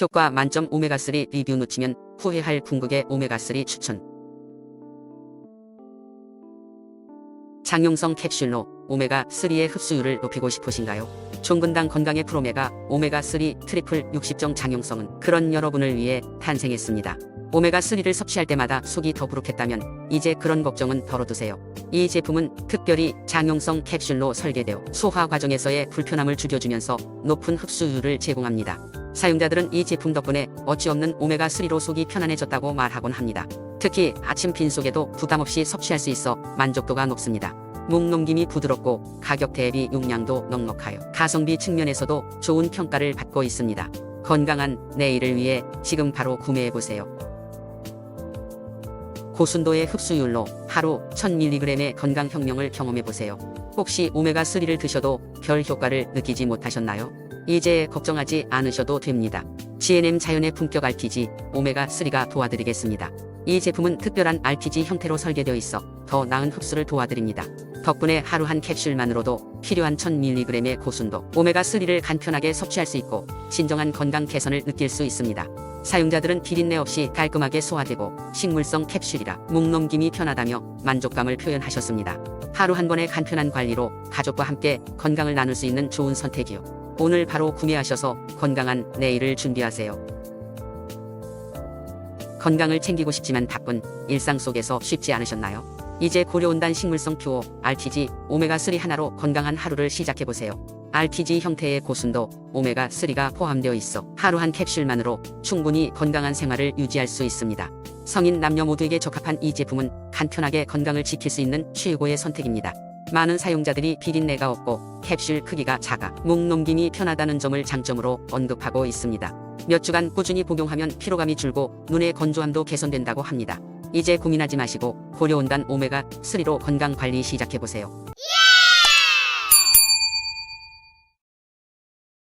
효과 만점 오메가3 리뷰 놓치면 후회할 궁극의 오메가3 추천. 장용성 캡슐로 오메가3의 흡수율을 높이고 싶으신가요? 종근당 건강의 프로메가 오메가3 트리플 60정 장용성은 그런 여러분을 위해 탄생했습니다. 오메가3를 섭취할 때마다 속이 더부룩했다면 이제 그런 걱정은 덜어두세요. 이 제품은 특별히 장용성 캡슐로 설계되어 소화 과정에서의 불편함을 줄여주면서 높은 흡수율을 제공합니다. 사용자들은 이 제품 덕분에 어찌없는 오메가3로 속이 편안해졌다고 말하곤 합니다. 특히 아침 빈속에도 부담 없이 섭취할 수 있어 만족도가 높습니다. 목 넘김이 부드럽고 가격 대비 용량도 넉넉하여 가성비 측면에서도 좋은 평가를 받고 있습니다. 건강한 내일을 위해 지금 바로 구매해보세요. 고순도의 흡수율로 하루 1000mg의 건강혁명을 경험해보세요. 혹시 오메가3를 드셔도 별 효과를 느끼지 못하셨나요? 이제 걱정하지 않으셔도 됩니다. GNM 자연의 품격 RPG 오메가3가 도와드리겠습니다. 이 제품은 특별한 RPG 형태로 설계되어 있어 더 나은 흡수를 도와드립니다. 덕분에 하루 한 캡슐만으로도 필요한 1000mg의 고순도 오메가3를 간편하게 섭취할 수 있고 진정한 건강 개선을 느낄 수 있습니다. 사용자들은 비린내 없이 깔끔하게 소화되고 식물성 캡슐이라 목 넘김이 편하다며 만족감을 표현하셨습니다. 하루 한 번의 간편한 관리로 가족과 함께 건강을 나눌 수 있는 좋은 선택이요. 오늘 바로 구매하셔서 건강한 내일을 준비하세요. 건강을 챙기고 싶지만 바쁜 일상 속에서 쉽지 않으셨나요? 이제 고려온단 식물성 퓨어 RTG 오메가3 하나로 건강한 하루를 시작해보세요. RTG 형태의 고순도 오메가3가 포함되어 있어 하루 한 캡슐만으로 충분히 건강한 생활을 유지할 수 있습니다. 성인 남녀 모두에게 적합한 이 제품은 간편하게 건강을 지킬 수 있는 최고의 선택입니다. 많은 사용자들이 비린내가 없고 캡슐 크기가 작아 목 넘김이 편하다는 점을 장점으로 언급하고 있습니다. 몇 주간 꾸준히 복용하면 피로감이 줄고 눈의 건조함도 개선된다고 합니다. 이제 고민하지 마시고 고려온단 오메가3로 건강 관리 시작해보세요.